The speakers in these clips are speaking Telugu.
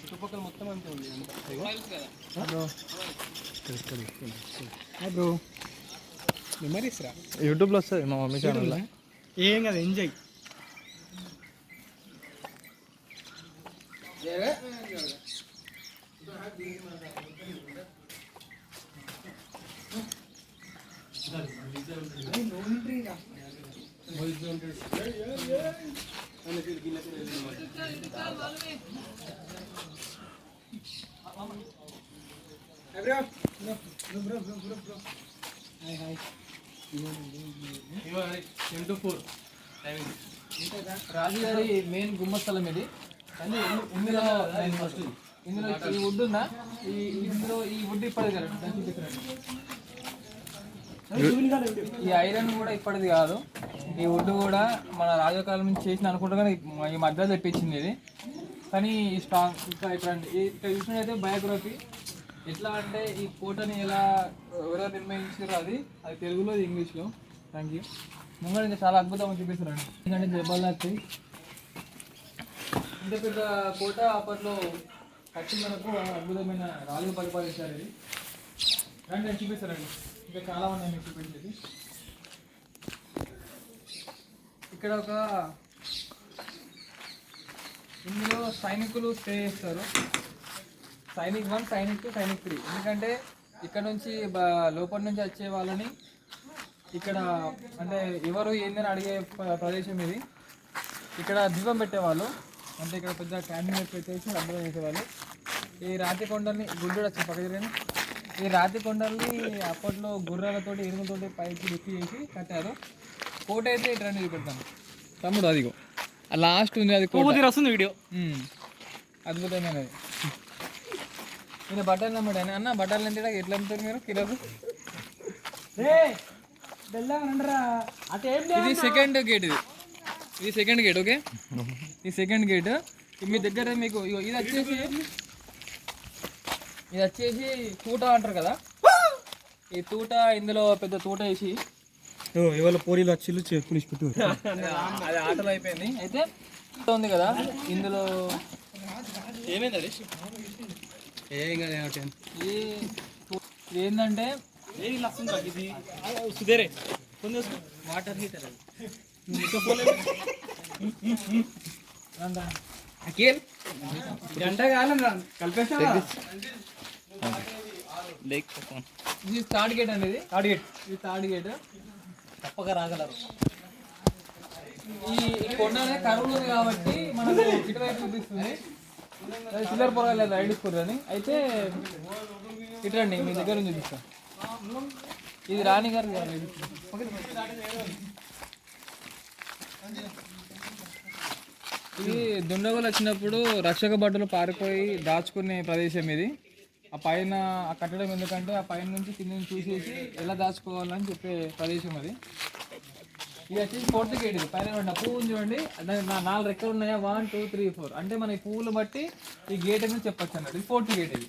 చుట్టుపక్కల మొత్తం అంతే ఉంది బ్రో మెమరీస్ రా యూట్యూబ్లో వస్తుంది మా మమ్మీ ఛానల్లో ఏం కదా ఎంజాయ్ టెన్ టు ఫోర్ రాజుగారి మెయిన్ గుమ్మస్థలం ఇది. కానీ ఇందు- ఇందులో ఫస్ట్ ఇందులో ఈ వుడ్ ఉందా? ఈ ఇందులో ఈ వుడ్ ఇప్పటిది కదా. ఈ ఐరన్ కూడా ఇప్పటిది కాదు. ఈ వుడ్ కూడా మన రాజకాలం నుంచి చేసిన అనుకుంటా కానీ ఈ మధ్యలో తెప్పించింది ఇది. కానీ ఈ స్ట్రాంగ్ ఇంకా ఇక్కడ ఇక్కడ చూసినట్టయితే బయోగ్రఫీ ఎట్లా అంటే ఈ కోటని ఎలా ఎవరో నిర్ణయించారో అది అది తెలుగులో అది ఇంగ్లీష్లో. థ్యాంక్ యూ ముంగడు ఇంకా చాలా అద్భుతంగా చూపిస్తారండి ఎందుకంటే జబర్దస్త్ ఇంత పెద్ద కోట అప్పట్లో కట్టి మనకు అద్భుతమైన రాజు పరిపాలించారు ఇది. రండి నేను ఇంకా చాలా ఉన్నాయి మీకు చూపించేది. ఇక్కడ ఒక ఇందులో సైనికులు స్టే చేస్తారు. Sainik one Sainik two Sainik three. ఎందుకంటే ఇక్కడ నుంచి లోపల నుంచి వచ్చే వాళ్ళని ఇక్కడ అంటే ఎవరు ఏందని అడిగే ప్ర- ప్రదేశం ఇది. ఇక్కడ దీపం పెట్టేవాళ్ళు. అంటే ఇక్కడ పెద్ద క్యాండిడేట్ పెట్టేసి అందరూ చేసేవాళ్ళు. ఈ రాతి కొండల్ని గుడ్డు వచ్చి పక్కన ఈ రాతి కొండల్ని అప్పట్లో గుర్రాలతోటి ఎనుగుతోటి పైకి లిఫ్ట్ చేసి కట్టారు. కోట అయితే ఇటు రండి చూపెడతాను తమ్ముడు అదిగో. లాస్ట్ ఉంది అది కోట. వస్తుంది వీడియో. అద్భుతమైనది. నేను బట్టలు నమ్మడు అన్న బట్టలు ఎంత ఎట్లా అమ్ముతారు మీరు కిలోకు? అటు ఇది సెకండ్ గేట్ ఇది. ఇది సెకండ్ గేట్ ఓకే ఈ సెకండ్ గేట్ మీ దగ్గర మీకు ఇది వచ్చేసి ఇది వచ్చేసి తూట అంటారు కదా? ఈ తూట ఇందులో పెద్ద తూట వేసి ఇవాళ పోరీలు వచ్చిల్లు పులిసి పెట్టు అది ఆటలు అయిపోయింది. అయితే ఉంది కదా ఇందులో ఏమైంది అది ఏం కదా ఏంటంటే ఇది? సుధేరే కొంచెం వాటర్ హీటర్ అఖిల్ గంట కాలం రా కలిపేసా ఇది థర్డ్ గేట్ అనేది. టార్గెట్ ఇది థర్డ్ గేట్. తప్పక రాగలరు. ఈ కొండ అనేది కరువులు కాబట్టి మనకు ఇటువైపు చూపిస్తుంది. చిల్లర పొరగాలి రైడ్ స్కూల్ అని. అయితే ఇటు మీ దగ్గర నుంచి చూపిస్తాను ఇది రాణి గారు ఇది. ఇది దుండగులు వచ్చినప్పుడు రక్షక భటులు పారిపోయి దాచుకునే ప్రదేశం ఇది. ఆ పైన ఆ కట్టడం ఎందుకంటే ఆ పైన నుంచి కింద నుంచి చూసేసి ఎలా దాచుకోవాలని చెప్పే ప్రదేశం అది. ఇది వచ్చేసి ఫోర్త్ గేట్ ఇది. పైన చూడండి ఆ చూడండి. అంటే నా నాలుగు రెక్కలు ఉన్నాయా? One two three four. అంటే మన ఈ పువ్వులు బట్టి ఈ గేట్ అనేది చెప్పొచ్చు అన్నట్టు. ఇది ఫోర్త్ గేట్ ఇది.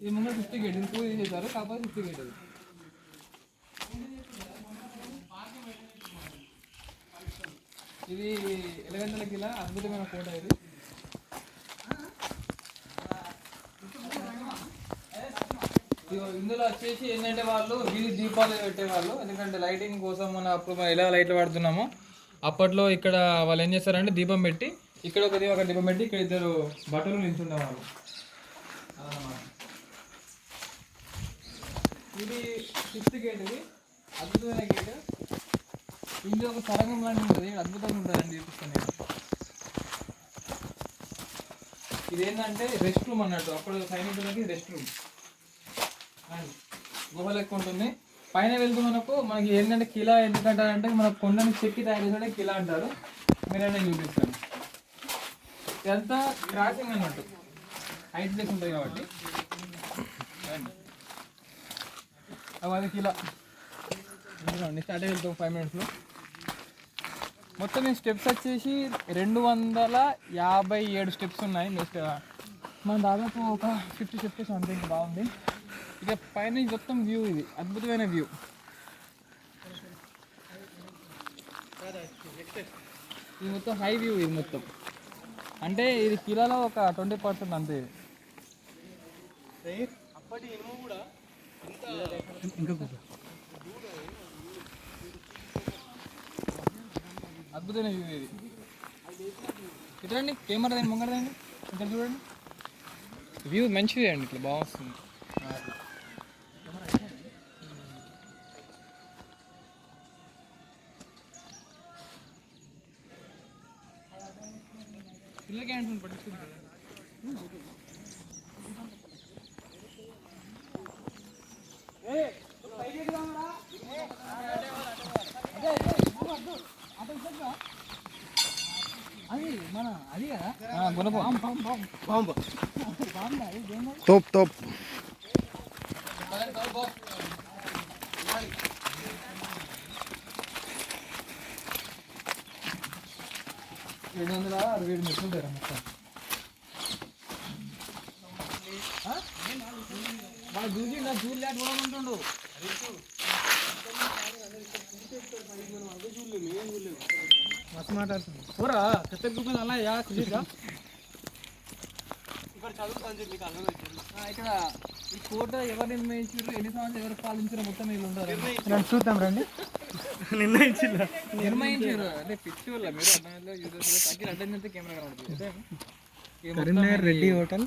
ఇది ముందు ఫిఫ్త్ గేట్. ఇది పువ్వు తీసేశారు కాకపోతే ఫిఫ్త్ గేట్ ఇది ఇది ఎలగంటల కిలా అద్భుతమైన కోట ఇది. ఇందులో వచ్చేసి ఏంటంటే వాళ్ళు వీధి దీపాలు పెట్టేవాళ్ళు. ఎందుకంటే లైటింగ్ కోసం మనం అప్పుడు మనం ఎలా లైట్లు వాడుతున్నామో అప్పట్లో ఇక్కడ వాళ్ళు ఏం చేస్తారంటే దీపం పెట్టి ఇక్కడ ఒక దీపం ఒక దీపం పెట్టి ఇక్కడ ఇద్దరు బట్టలు నిల్చుండేవాళ్ళు. ఇది ఫిఫ్త్ గేట్ ఇది. అద్భుతమైన గేట్. ఇందులో ఒక సరంగం లాంటి ఉంటుంది. అద్భుతంగా ఉంటుందండి చూపిస్తాను ఇదేంటంటే ఇది ఏంటంటే రెస్ట్ రూమ్ అన్నట్టు. అప్పుడు సైనికులకి రెస్ట్ రూమ్. గుహ లెక్క ఉంటుంది. పైన వెళ్తూ మనకు మనకి ఏంటంటే కిలా ఎందుకంటారంటే మన కొండని చెక్కి తయారు చేసే కిలా అంటారు. మీరు నేను చూపిస్తాను. ఇదంతా క్రాసింగ్ అన్నట్టు హైట్ లెక్క ఉంటుంది కాబట్టి. అది కిలా. అండి స్టార్ట్ వెళ్తాం ఫైవ్ మినిట్స్లో మొత్తం ఈ స్టెప్స్ వచ్చేసి రెండు వందల యాభై ఏడు స్టెప్స్ ఉన్నాయి. నెక్స్ట్ మన దాదాపు ఒక ఫిఫ్టీ స్టెప్స్ అంతే బాగుంది. ఇక పైన మొత్తం వ్యూ ఇది. అద్భుతమైన వ్యూ ఇది మొత్తం హై వ్యూ ఇది మొత్తం. అంటే ఇది కిలోలో ఒక ట్వంటీ పర్సెంట్ అంతే ఇది. అప్పటి ఇనుము కూడా అద్భుతమైన వ్యూ ఇది. ఇట్రండి కెమెరా దాన్ని ముంగడదండి ఇక్కడ చూడండి. వ్యూ మంచిది అండి ఇట్లా బాగా వస్తుంది. తోప్ తోప్. ఏడు వందల అరవై ఏడు మెట్లు ఉంటాయి మొత్తం. చూసి నా చూసి లేక చూడమంటుండు మస్తు మాట్లాడుతుంది. పెద్ద గుమ్మలు అలా యా కుదిరిగా ఇక్కడ చదువుతాను చెప్పి మీకు ఇక్కడ ఈ కోట ఎవరు నిర్ణయించారు ఎన్ని సంవత్సరాలు ఎవరు పాలించారో మొత్తం వీళ్ళు ఉంటారు రండి చూద్దాం రండి. నిర్ణయించిందా నిర్ణయించారు అంటే పిచ్చి వల్ల మీరు యూజర్స్ అడ్డం చేస్తే కెమెరా కనబడుతుంది. కరీంనగర్ రెడ్డి హోటల్.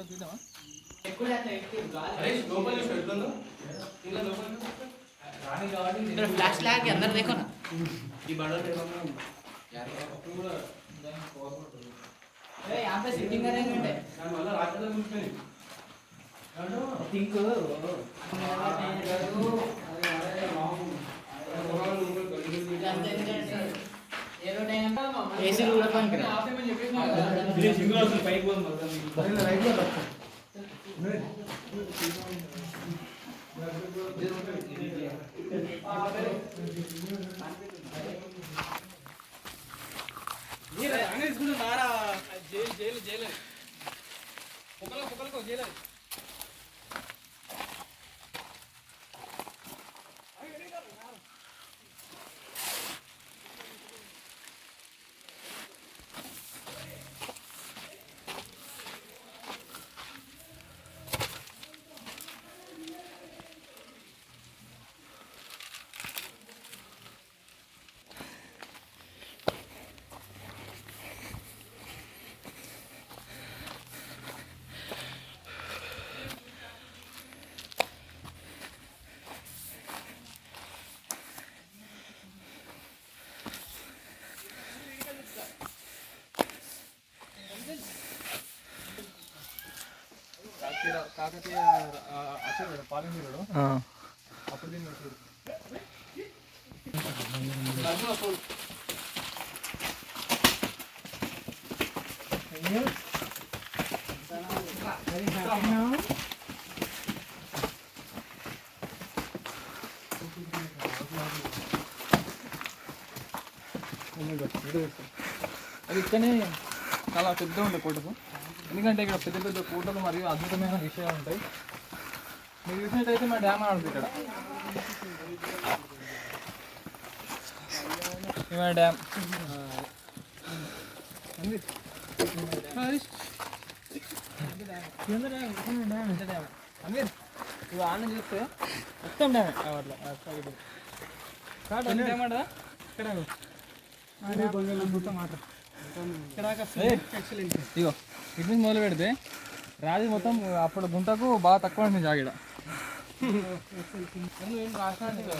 ఎట్లా చూద్దామా ఇక్కడ ఫ్లాష్ లాగ్ అందరు దేఖోనా ఈ బడా యార్ అప్పుడు రాత్రి జైలు జైలు జైలు. కుక్కలకు కుక్కలకు జైలు. అది. కాకతీయ కాకతీయ అసలు పాలనీరుడు అప్పుడు దీన్ని చూడు అది ఇక్కడనే చాలా పెద్ద ఉండే కోటకు ఎందుకంటే ఇక్కడ పెద్ద పెద్ద కోటలు మరియు అద్భుతమైన విషయాలు ఉంటాయి. మీరు చూసినట్టయితే మా డ్యామ్ ఆడుతుంది ఇక్కడ. ఇవే డ్యామ్. అమీర్ ఇవి ఆన చూస్తే మొత్తం డ్యామే. అట్లా ఆడదా? ఇక్కడ ఇగో ఇటు నుంచి మొదలు పెడితే రాజు మొత్తం అప్పుడు గుంటకు బాగా తక్కువ ఉంటుంది జాగిడ. రాష్ట్రానికి